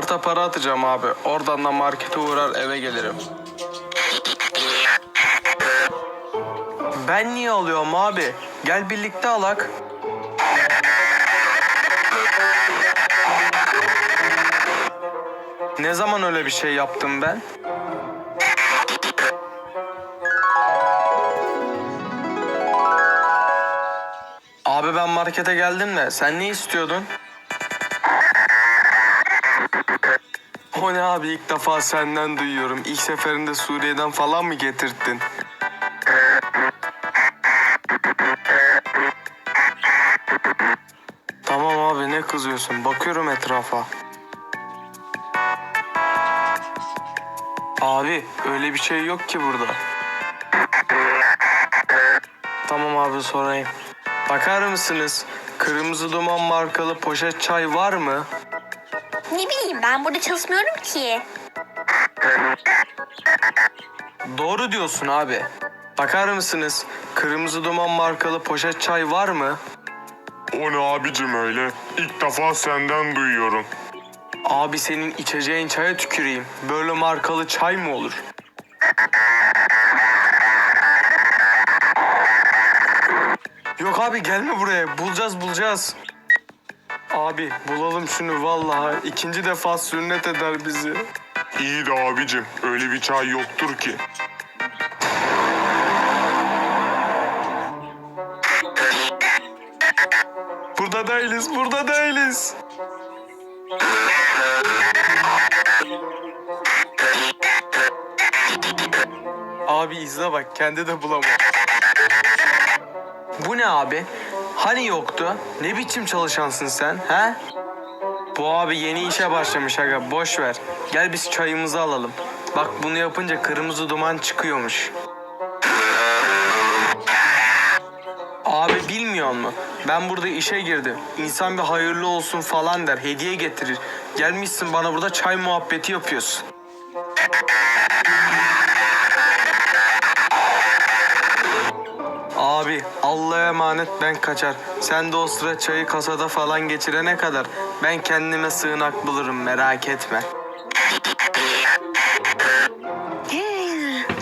Karta para atacağım abi. Oradan da markete uğrar eve gelirim. Ben niye alıyorum abi? Gel birlikte alak. Ne zaman öyle bir şey yaptım ben? Abi ben markete geldim de sen ne istiyordun? O ne abi ilk defa senden duyuyorum. İlk seferinde Suriye'den falan mı getirttin? Tamam abi ne kızıyorsun? Bakıyorum etrafa. Abi öyle bir şey yok ki burada. Tamam abi sorayım. Bakar mısınız? Kırmızı duman markalı poşet çay var mı? Ne bileyim ben burada çalışmıyorum ki. Doğru diyorsun abi. Bakar mısınız? Kırmızı duman markalı poşet çay var mı? O ne abicim öyle? İlk defa senden duyuyorum. Abi senin içeceğin çaya tüküreyim. Böyle markalı çay mı olur? Yok abi gelme buraya. Bulacağız bulacağız. Abi bulalım şunu vallahi. ikinci defa sünnet eder bizi. İyi de abicim öyle bir çay yoktur ki. Burada değiliz, burada değiliz. Abi izle bak, kendi de bulamam. Bu ne abi? Hani yoktu? Ne biçim çalışansın sen, he? Bu abi yeni işe başlamış aga, boş ver. Gel biz çayımızı alalım. Bak bunu yapınca kırmızı duman çıkıyormuş. Abi bilmiyor mu? Ben burada işe girdim. İnsan bir hayırlı olsun falan der, hediye getirir. Gelmişsin bana burada çay muhabbeti yapıyorsun. Emanet ben kaçar. Sen de o sıra çayı kasada falan geçirene kadar ben kendime sığınak bulurum merak etme.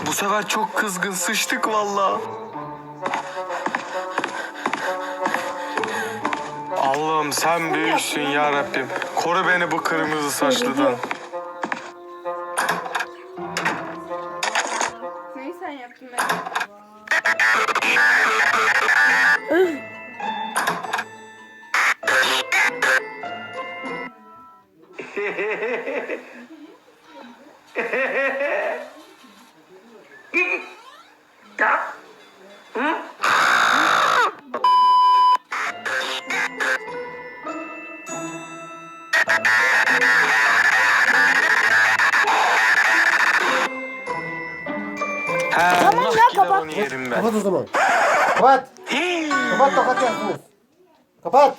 Bu sefer çok kızgın sıçtık vallahi. Allah'ım sen büyüksün ya Rabbim. Koru beni bu kırmızı saçlıdan. Neyi sen yaptın? Tamam ya, kapat. Kapat o zaman. Kapat. Kapat tokat yersiniz. Kapat.